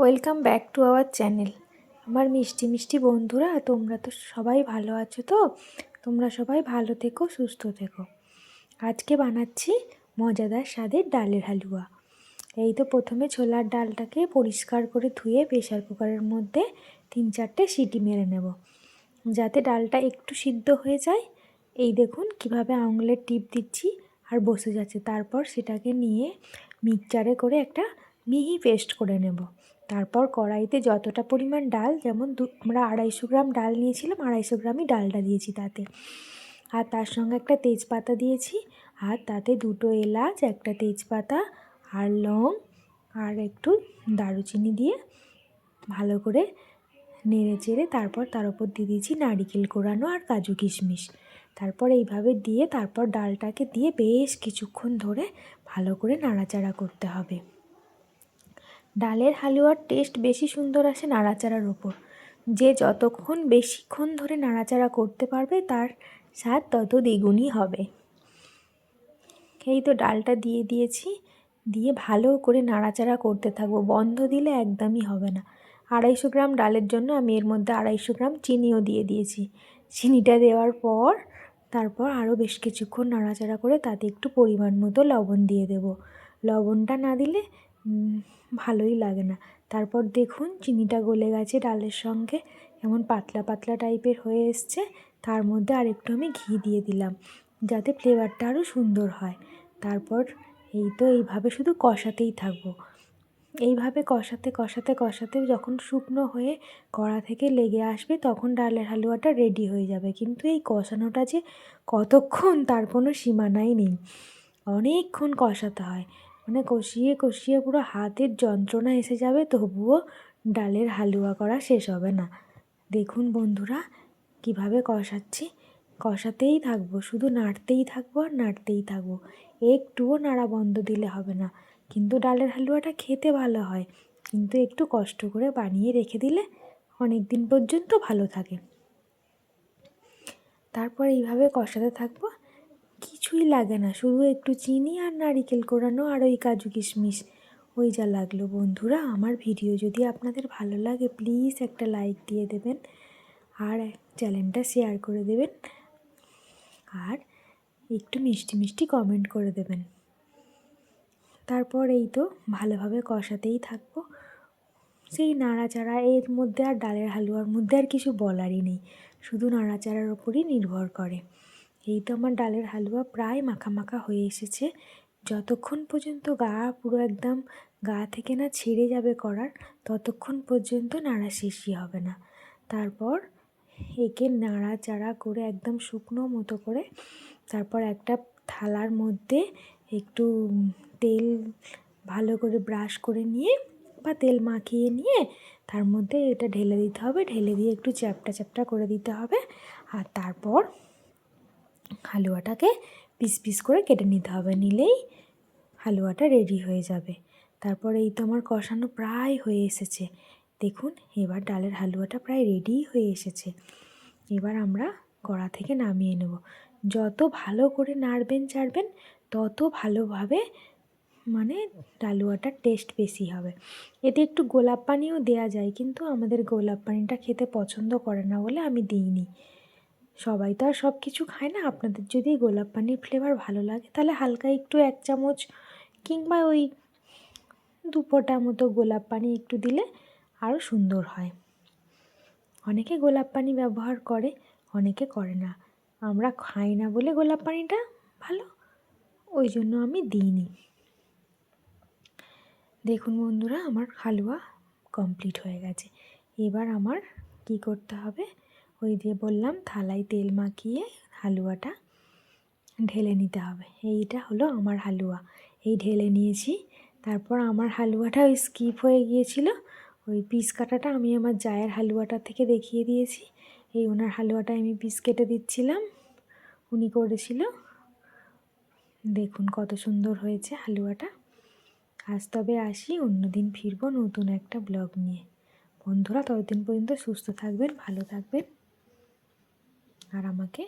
Welcome back to our channel. আমার মিষ্টি মিষ্টি বন্ধুরা, তোমরা তো সবাই ভালো আছো তো? তোমরা সবাই ভালো থেকো, সুস্থ থেকো। আজকে বানাচ্ছি মজাদার স্বাদের ডালের হালুয়া। এই তো প্রথমে ছোলার ডালটাকে পরিষ্কার করে ধুয়ে প্রেশার কুকারের মধ্যে তিন চারটে সিটি মেরে নেব। যাতে ডালটা একটু সিদ্ধ হয়ে যায়। এই দেখুন কীভাবে আঙুলের টিপ দিচ্ছি আর বসে যাচ্ছে। তারপর সেটাকে নিয়ে মিক্সচারে করে একটা মিহি পেস্ট করে নেব। তারপর কড়াইতে যতটা পরিমাণ ডাল, যেমন দু, আমরা আড়াইশো গ্রাম ডাল নিয়েছিলাম, আড়াইশো গ্রামই ডালটা দিয়েছি তাতে। আর তার সঙ্গে একটা তেজপাতা দিয়েছি, আর তাতে দুটো এলাচ, একটা তেজপাতা, আর লং, আর একটু দারুচিনি দিয়ে ভালো করে নেড়ে চেড়ে তারপর তার উপর দিয়ে দিয়েছি নারিকেল কোরানো আর কাজু কিশমিশ। তারপর এইভাবে দিয়ে তারপর ডালটাকে দিয়ে বেশ কিছুক্ষণ ধরে ভালো করে নাড়াচাড়া করতে হবে। ডালের হালুয়ার টেস্ট বেশি সুন্দর আসে নাড়াচাড়ার ওপর। যে যতক্ষণ বেশিক্ষণ ধরে নাড়াচাড়া করতে পারবে, তার স্বাদ তত দ্বিগুণই হবে। এই তো ডালটা দিয়ে দিয়েছি। দিয়ে ভালো করে নাড়াচাড়া করতে থাকব। বন্ধ দিলে একদমই হবে না। আড়াইশো গ্রাম ডালের জন্য আমি এর মধ্যে আড়াইশো গ্রাম চিনিও দিয়ে দিয়েছি। চিনিটা দেওয়ার পর, তারপর আরও বেশ কিছুক্ষণ নাড়াচাড়া করে তাতে একটু পরিমাণ মতো লবণ দিয়ে দেব। লবণটা না দিলে ভালোই লাগে না। তারপর দেখুন, চিনিটা গলে গেছে ডালের সঙ্গে। এমন পাতলা পাতলা টাইপের হয়ে এসছে। তার মধ্যে আর একটু আমি ঘি দিয়ে দিলাম, যাতে ফ্লেভারটা আরও সুন্দর হয়। তারপর এই তো এইভাবে শুধু কষাতেই থাকব। এইভাবে কষাতে কষাতে কষাতে যখন শুকনো হয়ে কড়া থেকে লেগে আসবে, তখন ডালের হালুয়াটা রেডি হয়ে যাবে। কিন্তু এই কষানোটা যে কতক্ষণ তার কোনো সীমানাই নেই। অনেকক্ষণ কষাতে হয়। মানে কষিয়ে কষিয়ে পুরো হাতের যন্ত্রণা এসে যাবে, তবুও ডালের হালুয়া করা শেষ হবে না। দেখুন বন্ধুরা, কীভাবে কষাচ্ছি। কষাতেই থাকব, শুধু নাড়তেই থাকব আর নাড়তেই থাকব। একটুও নাড়া বন্ধ দিলে হবে না। কিন্তু ডালের হালুয়াটা খেতে ভালো হয়। কিন্তু একটু কষ্ট করে বানিয়ে রেখে দিলে অনেক দিন পর্যন্ত ভালো থাকে। তারপর এইভাবে কষাতে থাকব। কিছুই লাগে না। শুধু একটু চিনি আর নারিকেল কোরানো আর ওই কাজু কিশমিশ। ওই যা লাগল বন্ধুরা, আমার ভিডিও যদি আপনাদের ভালো লাগে প্লিজ একটা লাইক দিয়ে দেবেন আর চ্যানেলটা শেয়ার করে দেবেন। আর একটু মিষ্টি মিষ্টি কমেন্ট করে দেবেন। তারপর এই তো ভালোভাবে কষাতেই থাকব। সেই নাড়াচাড়া এর মধ্যে আর ডালের হালুয়ার মধ্যে আর কিছু বলারই নেই। শুধু নাড়াচাড়ার ওপরই নির্ভর করে। এই তো আমার ডালের হালুয়া প্রায় মাখা মাখা হয়ে এসেছে। যতক্ষণ পর্যন্ত গা পুরো একদম গা থেকে না ছেড়ে যাবে করার, ততক্ষণ পর্যন্ত নাড়া শেষই হবে না। তারপর একে নাড়াচাড়া করে একদম শুকনো মতো করে তারপর একটা থালার মধ্যে একটু তেল ভালো করে ব্রাশ করে নিয়ে বা তেল মাখিয়ে নিয়ে তার মধ্যে এটা ঢেলে দিতে হবে। ঢেলে দিয়ে একটু চ্যাপটা চ্যাপটা করে দিতে হবে। আর তারপর হালুয়াটাকে পিস পিস করে কেটে নিতে হবে। নিলেই হালুয়াটা রেডি হয়ে যাবে। তারপর এই তো আমার কষানো প্রায় হয়ে এসেছে। দেখুন, এবার ডালের হালুয়াটা প্রায় রেডি হয়ে এসেছে। এবার আমরা কড়া থেকে নামিয়ে নেব। যত ভালো করে নাড়বেন, চাড়বেন, তত ভালোভাবে মানে ডালুয়াটার টেস্ট বেশি হবে। এতে একটু গোলাপ পানিও দেওয়া যায়, কিন্তু আমাদের গোলাপ পানিটা খেতে পছন্দ করে না বলে আমি দিইনি। সবাই তো আর সব কিছু খায় না। আপনাদের যদি গোলাপ পানির ফ্লেভার ভালো লাগে, তাহলে হালকা একটু এক চামচ কিংবা ওই দু ফোঁটা মতো গোলাপ পানি একটু দিলে আরও সুন্দর হয়। অনেকে গোলাপ পানি ব্যবহার করে, অনেকে করে না। আমরা খাই না বলে গোলাপ পানিটা ভালো, ওই জন্য আমি দিইনি। দেখুন বন্ধুরা, আমার হালুয়া কমপ্লিট হয়ে গেছে। এবার আমার কি করতে হবে? ওই দিয়ে বললাম, থালায় তেল মাখিয়ে হালুয়াটা ঢেলে নিতে হবে। এইটা হলো আমার হালুয়া। এই ঢেলে নিয়েছি। তারপর আমার হালুয়াটা ওই স্কিপ হয়ে গিয়েছিল। ওই পিস কাটাটা আমি আমার জায়ের হালুয়াটা থেকে দেখিয়ে দিয়েছি। এই ওনার হালুয়াটা আমি পিস কেটে দিচ্ছিলাম। উনি করেছিল। দেখুন কত সুন্দর হয়েছে হালুয়াটা। আজ তবে আসি অন্যদিন ফিরবো নতুন একটা ব্লগ নিয়ে। বন্ধুরা, ততদিন পর্যন্ত সুস্থ থাকবেন, ভালো থাকবেন। আর আমাকে